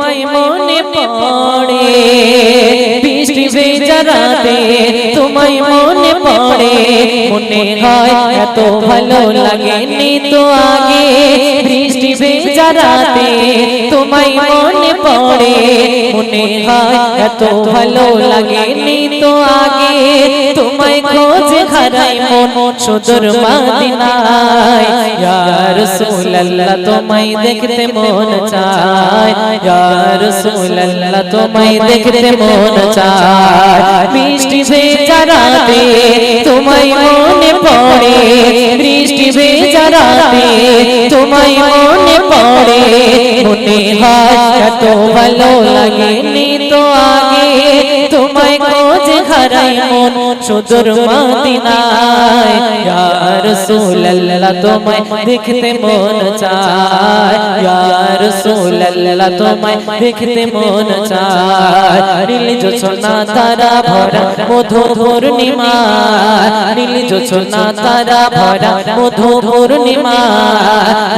তোমায় মনে পড়ে। বৃষ্টি ভেজারাতে তোমায় মনে পড়ে। মনে হয় এত ভালো লাগেনি তো আগে। বৃষ্টি ভেজা রাতে তোমায় পড়ে মনে হয় এত ভালো লাগেনি তো আগে। তোমায় খোঁজ হারাই মন সুদূর মদিনায়। ইয়া রাসূলুল্লাহ, তোমায় দেখতে মন চায়। ইয়া রাসূলুল্লাহ, তোমায় দেখতে মন চায়। বৃষ্টি ভেজা রাতে তোমায় মনে পড়ে। বৃষ্টি ভেজা রাতে তোমায় মনে পড়ে। এত ভালো লাগেনি তো আগে। তোমায় খোঁজ হারাই মন সুদূর মদিনায়। ইয়া রাসূলুল্লাহ, তোমায় দেখতে মন চায়। ইয়া রাসূলুল্লাহ, তোমায় দেখতে মন চায়। নীল জোছনা তারা ভরা মধু পূর্ণিমা নীল জোছনা তারা ভরা মধু পূর্ণিমা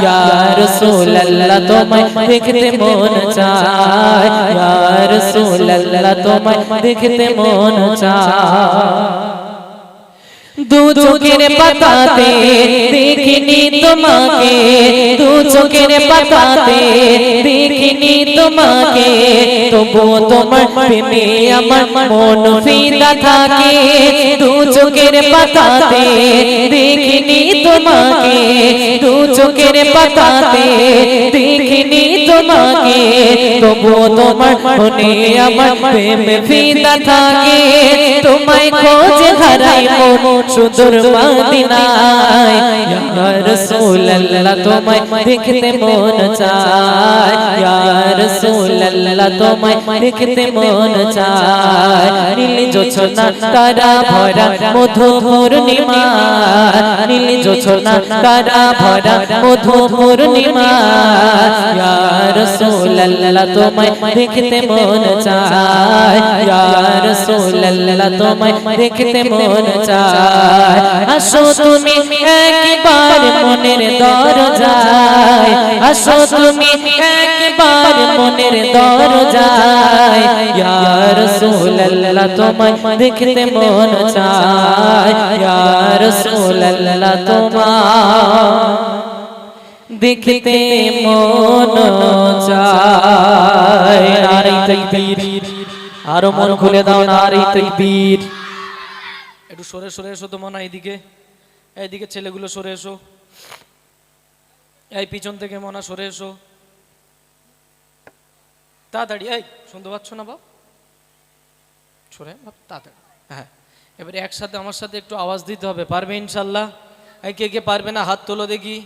ইয়া রাসূলুল্লাহ তোমায় দেখতে মন চায় ইয়া রাসূলুল্লাহ তোমায় দেখতে মন চায় দু চোখের পাতাতে দেখিনি তোমাকে দু চোখের পাতাতে দেখিনি তোমাকে তবুও তোমার প্রেমে আমার মন ফিদা থাকে দু চোখের পাতাতে দেখিনি তোমাকে দু চোখের পাতাতে দেখিনি। তোমাকে, তবুও তোমার মনে আমার প্রেমে ফিদা থাকে। তোমায় খোঁজ হারাই মন সুদূর মদিনায়। ইয়া রাসূলুল্লাহ, তোমায় দেখতে মন চায়। ইয়া রাসূলুল্লাহ, তোমায় দেখতে মন চায়। নীল জোছনা, তারা ভরা নীল জোছনা, তারা ভরা ইয়া রাসূলুল্লাহ তোমায় দেখতে মন চায় ইয়া রাসূলুল্লাহ তোমায় দেখতে মন চায় আসো তুমি একবার মনের দরজায় আসো তুমি একবার মনের দরজায় ইয়া রাসূলুল্লাহ তোমায় দেখতে মন চায় ইয়া রাসূলুল্লাহ তোমায় দেখতে মন চায়। নারী তাকবীর আরও মন খুলে দাও নারী তাকবীর একটু সরে সরে এসো তো মনে, এইদিকে। এইদিকে ছেলেগুলো সরে এসো। এই পিছন থেকে মনা, সরে এসো। তাড়াতাড়ি, এই, শুনতে পাচ্ছ না বাপ? সরে, বাপ, তাড়াতাড়ি। হ্যাঁ এবারে একসাথে, আমার সাথে একটু আওয়াজ দিতে হবে। পারবে ইনশাল্লাহ? কে কে পারবে না? হাত তোলো দেখি।